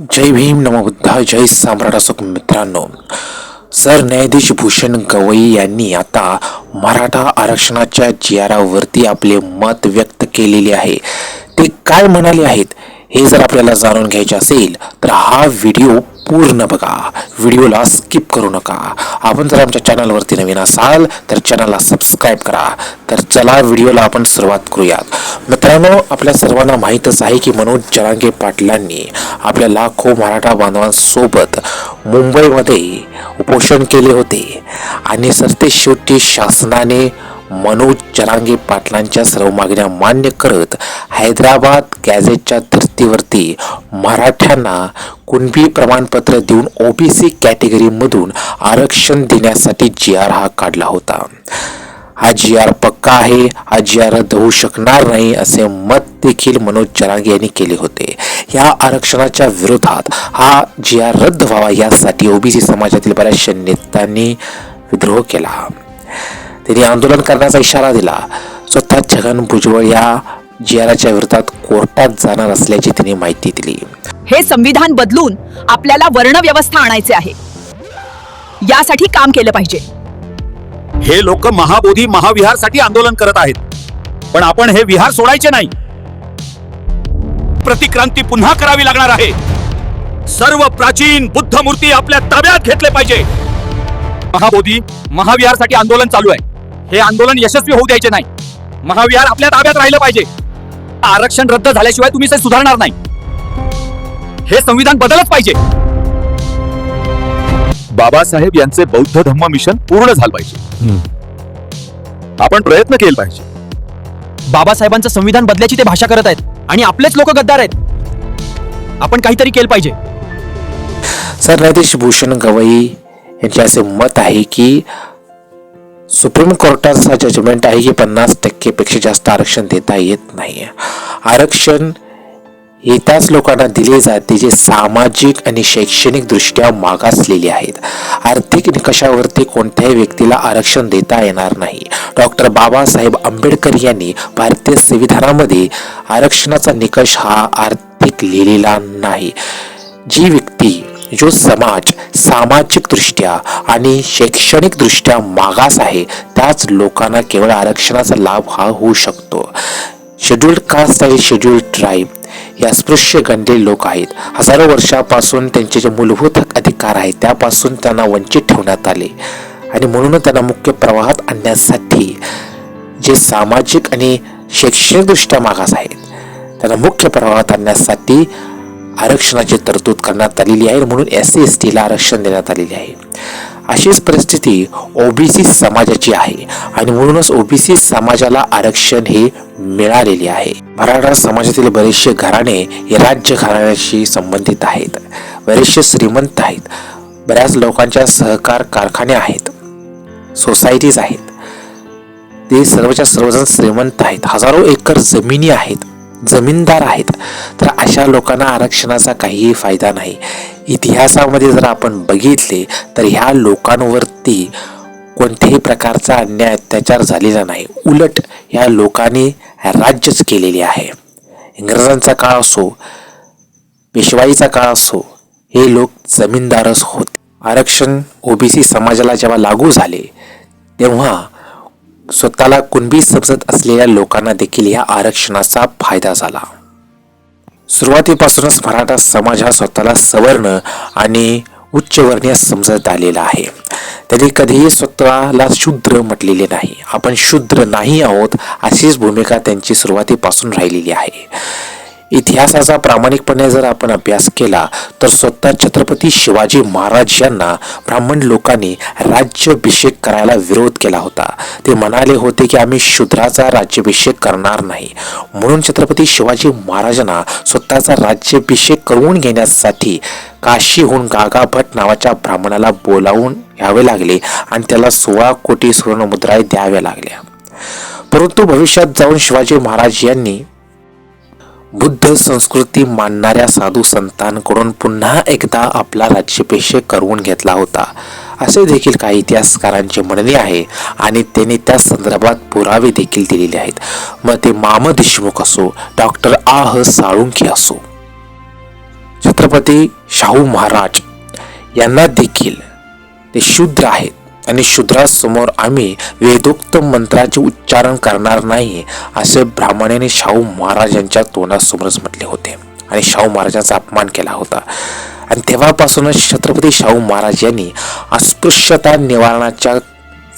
जय भीम नमबुद्धा जय सम्राट असो मित्रांनो. सरन्यायाधीश भूषण गवई यांनी आता मराठा आरक्षणाच्या जियारावरती आपले मत व्यक्त केलेले आहे. ते काय म्हणाले आहेत हे जर आपल्याला जाणून घ्यायचे असेल तर हा व्हिडिओ पूर्ण बघा. व्हिडिओला स्किप करू नका. आपण जर आमच्या चॅनलवरती नवीन असाल तर चॅनलला सबस्क्राईब करा. तर चला व्हिडिओला आपण सुरुवात करूयात. मित्रांनो आपल्या सर्वांना माहीतच आहे की मनोज जरांगे पाटलांनी आपल्या लाखो मराठा बांधवांसोबत मुंबईमध्ये उपोषण केले होते. आणि सरते शेवटी शासनाने मनोज जरांगे पाटलांच्या सर्व मागण्या मान्य करत हैदराबाद गॅझेटच्या धर्तीवरती मराठ्यांना कुणबी प्रमाणपत्र देऊन ओबीसी कॅटेगरीमधून आरक्षण देण्यासाठी जी आर हा काढला होता. हा जी आर पक्का आहे हा जी आर रद्द होऊ शकणार नाही असे मत देखील मनोज जरांगे यांनी केले होते. या आरक्षणाच्या विरोधात हा जी आर रद्द व्हावा यासाठी ओबीसी समाजातील बऱ्याचशा नेत्यांनी विद्रोह केला. त्यांनी आंदोलन करण्याचा इशारा दिला. स्वतः छगन भुजबळ या जी आरच्या विरोधात कोर्टात जाणार असल्याची त्यांनी माहिती दिली. हे संविधान बदलून आपल्याला वर्णव्यवस्था आणायचे आहे. यासाठी काम केलं पाहिजे. हे लोक महाबोधी महाविहारसाठी आंदोलन करत आहेत. पण आपण हे विहार सोडायचे नाही. प्रतिक्रांती पुन्हा करावी लागणार आहे. सर्व प्राचीन बुद्ध मूर्ती आपल्या ताब्यात घेतले पाहिजे. महाबोधी महाविहारसाठी आंदोलन चालू आहे. हे आंदोलन यशस्वी होऊ द्यायचे नाही. महाविहार आपल्या ताब्यात राहिलं पाहिजे. आरक्षण रद्द झाल्याशिवाय तुम्ही सुधारणार नाही. हे संविधान बदलच पाहिजे. बाबासाहेब यांचे बौद्ध धम्म मिशन पूर्ण झालं पाहिजे. आपण प्रयत्न केले पाहिजे. बाबासाहेबांचं संविधान बदल्याची ते भाषा करत आहेत आणि आपलेच लोक गद्दार आहेत. आपण काहीतरी केलं पाहिजे. सरन्यायाधीश भूषण गवई यांचे असे मत आहे की सुप्रीम कोर्टाचा जजमेंट आहे की पन्नास टक्केपेक्षा जास्त आरक्षण देता येत नाही आरक्षण हे त्याच लोकांना दिले जाते जे सामाजिक आणि शैक्षणिक दृष्ट्या मागासलेले आहेत. आर्थिक निकषावरती कोणत्याही व्यक्तीला आरक्षण देता येणार नाही. डॉक्टर बाबासाहेब आंबेडकर यांनी भारतीय संविधानामध्ये आरक्षणाचा निकष हा आर्थिक लिहिलेला नाही. जी व्यक्ती जो समाज सामाजिकदृष्ट्या आणि शैक्षणिकदृष्ट्या मागास आहे त्याच लोकांना केवळ आरक्षणाचा लाभ हा होऊ शकतो. शेड्यूल्ड कास्ट आणि शेड्यूल्ड ट्राईब या अस्पृश्य गणलेले लोक आहेत. हजारो वर्षापासून त्यांचे जे मूलभूत अधिकार आहेत त्यापासून त्यांना वंचित ठेवण्यात आले. आणि म्हणूनच त्यांना मुख्य प्रवाहात आणण्यासाठी जे सामाजिक आणि शैक्षणिकदृष्ट्या मागास आहेत त्यांना मुख्य प्रवाहात आणण्यासाठी आरक्षणाची तरतूद करण्यात आलेली आहे म्हणून एस सी एस टीला आरक्षण देण्यात आलेले आहे. अशीच परिस्थिती ओबीसी समाजाची आहे आणि म्हणूनच ओबीसी समाजाला आरक्षण हे मिळालेले आहे. मराठा समाजातील बरेचसे घराणे हे राज्य घराण्याशी संबंधित आहेत. बरेचसे श्रीमंत आहेत. बऱ्याच लोकांच्या सहकार कारखाने आहेत. सोसायटीज आहेत. ते सर्वच्या सर्वजण श्रीमंत आहेत. हजारो एकर जमिनी आहेत. जमीनदार आहेत तर अशा लोकांना आरक्षणाचा काहीही फायदा नाही. इतिहासामध्ये जर आपण बघितले तर ह्या लोकांवरती कोणत्याही प्रकारचा अन्याय अत्याचार झालेला नाही. उलट ह्या लोकांनी राज्यच केलेले आहे. इंग्रजांचा काळ असो पेशवाईचा काळ असो हे लोक जमीनदारच होते. आरक्षण ओबीसी समाजाला जेव्हा लागू झाले तेव्हा स्वतःला कुणबी समजत असलेल्या लोकांना देखील या आरक्षणाचा फायदा झाला. सुरुवातीपासूनच मराठा समाज हा स्वतःला सवर्ण आणि उच्चवर्णीय समजत आलेला आहे. त्यांनी कधीही स्वतःला शूद्र म्हटलेले नाही. आपण शूद्र नाही आहोत अशीच भूमिका त्यांची सुरुवातीपासून राहिलेली आहे. इतिहासाचा प्रामाणिकपणे जर आपण अभ्यास केला तर स्वतः छत्रपती शिवाजी महाराज यांना ब्राह्मण लोकांनी राज्याभिषेक करायला विरोध केला होता. ते म्हणाले होते की आम्ही शूद्राचा राज्याभिषेक करणार नाही. म्हणून छत्रपती शिवाजी महाराजांना स्वतःचा राज्याभिषेक करून घेण्यासाठी काशीहून गागा भट नावाच्या ब्राह्मणाला बोलावून घ्यावे लागले आणि त्याला सोळा कोटी सुवर्णमुद्रा द्याव्या लागल्या. परंतु भविष्यात जाऊन शिवाजी महाराज यांनी बुद्ध संस्कृती मानणाऱ्या साधू संतांकडून पुन्हा एकदा आपला राज्याभिषेक करून घेतला होता. असे देखील काही इतिहासकारांचे म्हणणे आहे आणि त्यांनी त्या संदर्भात पुरावे देखील दिलेले आहेत. मग ते माम देशमुख असो डॉक्टर आह साळुंखे असो. छत्रपती शाहू महाराज यांना देखील ते शूद्र आहेत. आणि शूद्रासमोर आम्ही वेदोक्त मंत्राचे उच्चारण करणार नाही असे ब्राह्मणाने शाहू महाराजांच्या तोंडासमोरच म्हटले होते. आणि शाहू महाराजांचा अपमान केला होता. आणि तेव्हापासूनच छत्रपती शाहू महाराज यांनी अस्पृश्यता निवारणाच्या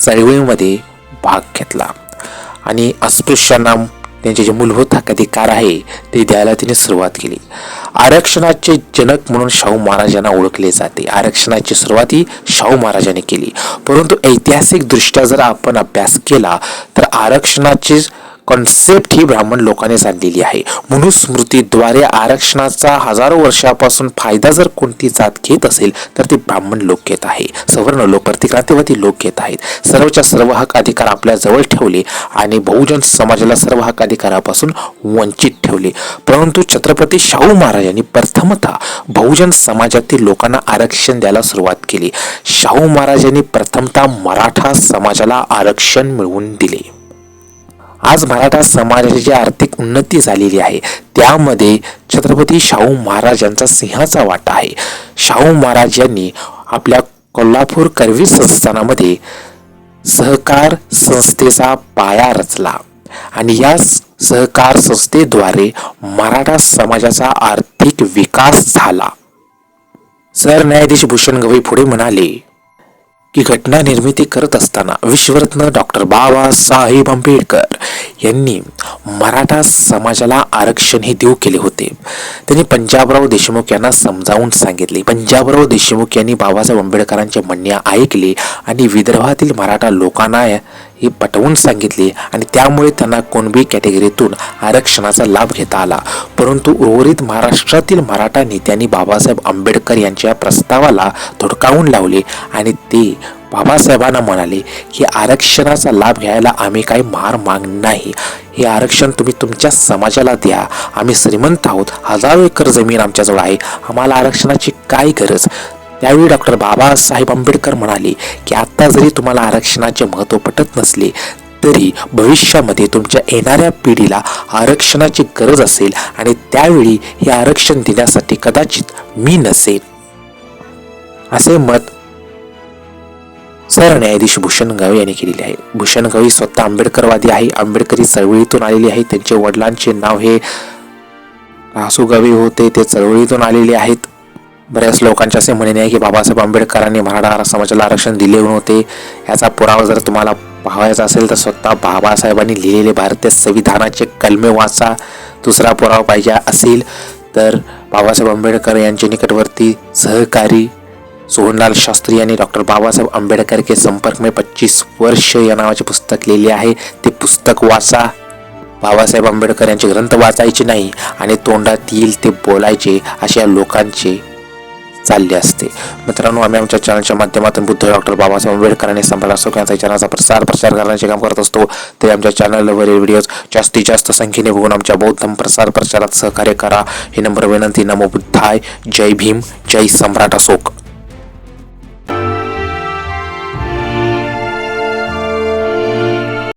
चळवळीमध्ये भाग घेतला. आणि अस्पृश्यांना त्यांचे जे मूलभूत हक्क अधिकार आहे ते द्यायला तिने सुरुवात केली. आरक्षणाचे जनक म्हणून शाहू महाराजांना ओळखले जाते. आरक्षणाची सुरुवात ही शाहू महाराजांनी केली. परंतु ऐतिहासिकदृष्ट्या जर आपण अभ्यास केला तर आरक्षणाची कॉन्सेप्ट ही ब्राह्मण लोकांनी आणलेली आहे. मनुस्मृतीद्वारे आरक्षणाचा हजारो वर्षापासून फायदा जर कोणती जात घेत असेल तर ते ब्राह्मण लोक घेत आहे. सवर्ण लोक प्रतिक्रांतीवादी लोक घेत आहेत. सर्वच्या सर्व हक अधिकार आपल्या जवळ ठेवले आणि बहुजन समाजाला सर्व हक अधिकारापासून वंचित ठेवले. परंतु छत्रपती शाहू महाराजांनी प्रथमतः बहुजन समाजातील लोकांना आरक्षण द्यायला सुरुवात केली. शाहू महाराजांनी प्रथमतः मराठा समाजाला आरक्षण मिळवून दिले. आज मराठा समाजाची जी आर्थिक उन्नती झालेली आहे त्यामध्ये छत्रपती शाहू महाराज यांचा सिंहाचा वाटा आहे. शाहू महाराज यांनी आपल्या कोल्हापूर करवी संस्थानामध्ये सहकार संस्थेचा पाया रचला आणि या सहकार संस्थेद्वारे मराठा समाजाचा आर्थिक विकास झाला. सरन्यायाधीश भूषण गवई पुढे म्हणाले की घटना निर्मिती करत असताना विश्वरत्न डॉक्टर बाबासाहेब आंबेडकर यांनी मराठा समाजाला आरक्षण हे देऊ केले होते. त्यांनी पंजाबराव देशमुख यांना समजावून सांगितले. पंजाबराव देशमुख यांनी बाबासाहेब आंबेडकरांचे म्हणणे ऐकले आणि विदर्भातील मराठा लोकांना हे पटवून सांगितले आणि त्यामुळे त्यांना कोणबी कॅटेगरीतून आरक्षणाचा लाभ घेता आला. परंतु उर्वरित महाराष्ट्रातील मराठा नेत्यांनी बाबासाहेब आंबेडकर यांच्या प्रस्तावाला धुडकावून लावले आणि ते बाबासाहेबांना म्हणाले की आरक्षणाचा लाभ घ्यायला आम्ही काही मार माग नाही. हे आरक्षण तुम्ही तुमच्या समाजाला द्या. आम्ही श्रीमंत आहोत. हजारो एकर जमीन आमच्याजवळ आहे. आम्हाला आरक्षणाची काय गरज? त्यावेळी डॉक्टर बाबासाहेब आंबेडकर म्हणाले की आत्ता जरी तुम्हाला आरक्षणाचे महत्त्व पटत नसले तरी भविष्यामध्ये तुमच्या येणाऱ्या पिढीला आरक्षणाची गरज असेल आणि त्यावेळी हे आरक्षण देण्यासाठी कदाचित मी नसेन. असे मत सरन्यायाधीश भूषण गावे यांनी केलेले आहे. भूषण गावी स्वतः आंबेडकरवादी आहे. आंबेडकरी चळवळीतून आलेले आहे त्यांचे वडिलांचे नाव हे रासू गावे होते. ते चळवळीतून आलेले आहेत. बऱ्याच लोकांचे असे म्हणणे आहे की बाबासाहेब आंबेडकरांनी मराठा समाजाला आरक्षण दिले नव्हते. याचा पुरावा जर तुम्हाला पाहायचा असेल तर स्वतः बाबासाहेबांनी लिहिलेले भारतीय संविधानाचे कलमे वाचा. दुसरा पुरावा पाहिजे असेल तर बाबासाहेब आंबेडकर यांचे निकटवर्ती सहकारी सोहनलाल शास्त्री यांनी डॉक्टर बाबासाहेब आंबेडकर के संपर्क में पच्चीस वर्ष या नावाचे पुस्तक लिहिले आहे. ते पुस्तक वाचा. बाबासाहेब आंबेडकर यांचे ग्रंथ वाचायचे नाही आणि तोंडात येईल ते बोलायचे अशा लोकांचे चालले असते. मित्रांनो आम्ही आमच्या चॅनलच्या माध्यमातून बुद्ध डॉक्टर बाबासाहेब आंबेडकर आणि सम्राट अशोक यांचा चॅनलचा प्रसार प्रचार करण्याचे काम करत असतो. ते आमच्या चॅनलवरील व्हिडिओज जास्तीत जास्त संख्येने बघून आमच्या बौद्ध प्रसार प्रचारात सहकार्य करा. हे नंबर विनंती. नमो बुद्धाय. जय भीम. जय सम्राट अशोक.